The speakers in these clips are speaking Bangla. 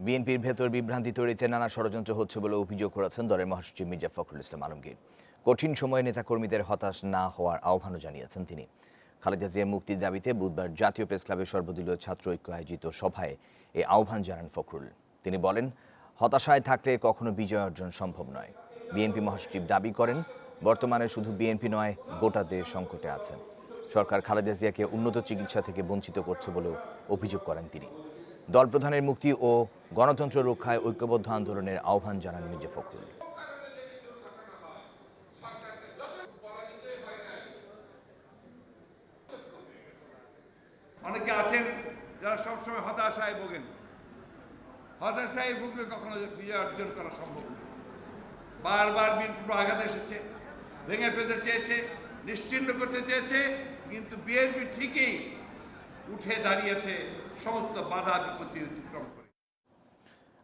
বিএনপির ভেতর বিভ্রান্তি তৈরিতে নানা ষড়যন্ত্র হচ্ছে বলে অভিযোগ করেছেন দলের মহাসচিব মির্জা ফখরুল ইসলাম আলমগীর। কঠিন সময়ে নেতাকর্মীদের হতাশ না হওয়ার আহ্বানও জানিয়েছেন তিনি। খালেদা জিয়া মুক্তির দাবিতে বুধবার জাতীয় প্রেস ক্লাবের সর্বদলীয় ছাত্র ঐক্য আয়োজিত সভায় এই আহ্বান জানান ফখরুল। তিনি বলেন, হতাশায় থাকলে কখনো বিজয় অর্জন সম্ভব নয়। বিএনপি মহাসচিব দাবি করেন, বর্তমানে শুধু বিএনপি নয়, গোটা দেশ সংকটে আছেন সরকার খালেদা জিয়াকে উন্নত চিকিৎসা থেকে বঞ্চিত করছে বলেও অভিযোগ করেন তিনি। দল প্রধানের মুক্তি ও গণতন্ত্র রক্ষায় ঐক্যবদ্ধ আন্দোলনের আহ্বান জানান মির্জা ফখরুল। অনেকে আছেন যারা সবসময় হতাশায় ভোগেন। হতাশায় ভুগলে কখনো বিজয় অর্জন করা সম্ভব না। বারবার বিএনপি আঘাত এসেছে, ভেঙে ফেলতে চেয়েছে, নিশ্চিন্ন করতে চেয়েছে, কিন্তু বিএনপি ঠিকই উঠে দাঁড়িয়েছে, সমস্ত বাধা বিপত্তি অতিক্রম করে।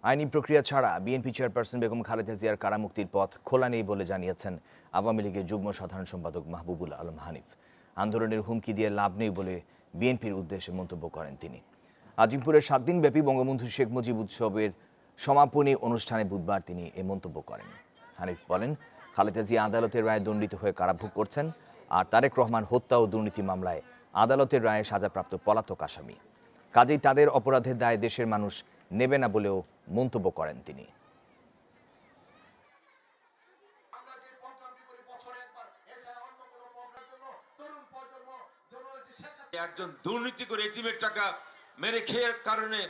আইনি প্রক্রিয়া ছাড়া বিএনপি চেয়ারপারসন বেগম খালেদা জিয়ার কারামুক্তির পথ খোলা নেই বলে জানিয়েছেন আওয়ামী লীগের যুগ্ম সাধারণ সম্পাদক মাহবুবুল আলম হানিফ। আন্দোলনের হুমকি দিয়ে লাভ নেই বলে বিএনপির উদ্দেশ্যে মন্তব্য করেন তিনি। আজিমপুরের সাত দিনব্যাপী বঙ্গবন্ধু শেখ মুজিব উৎসবের সমাপনী অনুষ্ঠানে বুধবার তিনি এ মন্তব্য করেন। হানিফ বলেন, খালেদা জিয়া আদালতের রায়ে দণ্ডিত হয়ে কারাভোগ করছেন আর তারেক রহমান হত্যা ও দুর্নীতি মামলায় আদালতের রায়ে সাজাপ্রাপ্ত পলাতক আসামি। কাজেই তাদের অপরাধের দায় দেশের মানুষ নেবে না বলেও মন্তব্য করেন তিনি। আমরা যে প্রোগ্রামটি করি বছরে একবার এছাড়া অন্য কোনো প্রোগ্রামের জন্য তরুণ প্রজন্ম জননেত্রী শেখ হাসিনা একজন দুর্নীতি করে এটিমের টাকা মেরে খেয়ে কারণে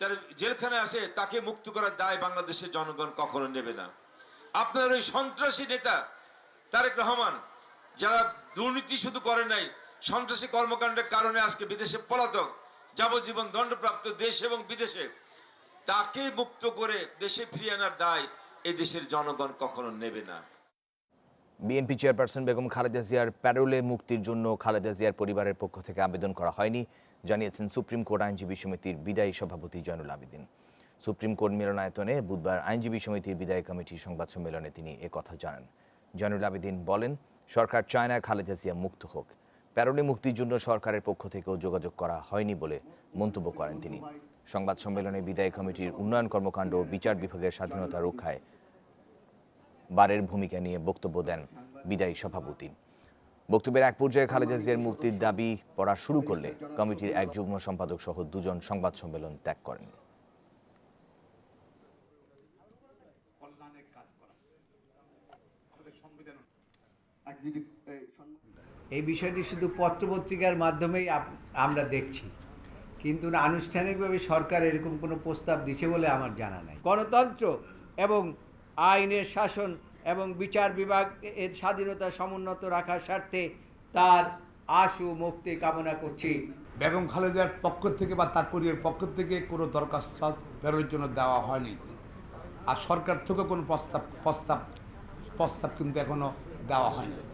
তার জেলখানে আসে তাকে মুক্ত করার দায় বাংলাদেশের জনগণ কখনো নেবে না। আপনার ওই সন্ত্রাসী নেতা তারেক রহমান যারা দুর্নীতি শুধু করে নাই সন্ত্রাসী কর্মকাণ্ডের কারণে আজকে বিদেশে পলাতক, যাবজ্জীবন দণ্ডপ্রাপ্ত দেশ এবং বিদেশে, তাকে মুক্ত করে দেশে ফিরিয়ে আনার দায় এই দেশের জনগণ কখনো নেবে না। বিএনপি চেয়ারপারসন বেগম খালেদা জিয়ার প্যারোলে মুক্তির জন্য খালেদা জিয়ার পরিবারের পক্ষ থেকে আবেদন করা হয়নি, জানিয়েছেন সুপ্রিম কোর্ট আইনজীবী সমিতির বিদায়ী সভাপতি জয়নুল আবেদিন। সুপ্রিম কোর্ট মিলনায়তনে বুধবার আইনজীবী সমিতির বিদায়ী কমিটির সংবাদ সম্মেলনে তিনি একথা জানান। জয়নুল আবেদিন বলেন, সরকার চায় না খালেদা জিয়া মুক্ত হোক। প্যারোলে মুক্তির জন্য সরকারের পক্ষ থেকেও যোগাযোগ করা হয়নি বলে মন্তব্য করেন তিনি। সংবাদ সম্মেলনে বিদায়ী কমিটির উন্নয়ন কর্মকাণ্ড ও বিচার বিভাগের স্বাধীনতা রক্ষায় বারের ভূমিকা নিয়ে বক্তব্য দেন বিদায়ী সভাপতি। বক্তব্যের এক পর্যায়ে খালেদা জিয়ার মুক্তির দাবি পড়া শুরু করলে কমিটির এক যুগ্ম সম্পাদক সহ দুজন সংবাদ সম্মেলন ত্যাগ করেন। এই বিষয়টি শুধু পত্রপত্রিকার মাধ্যমেই আমরা দেখছি। কিন্তু না আনুষ্ঠানিকভাবে সরকার এরকম কোনো প্রস্তাব দিছে বলে আমার জানা নাই। গণতন্ত্র এবং আইনের শাসন এবং বিচার বিভাগ এর স্বাধীনতা সমুন্নত রাখার স্বার্থে তার আশু মুক্তি কামনা করছি। বেগম খালেদার পক্ষ থেকে বা তার পরিবারের পক্ষ থেকে কোনো দরখাস্ত বেরোর জন্য দেওয়া হয়নি। আর সরকার থেকে কোনো প্রস্তাব প্রস্তাব প্রস্তাব কিন্তু এখনও দেওয়া হয়নি।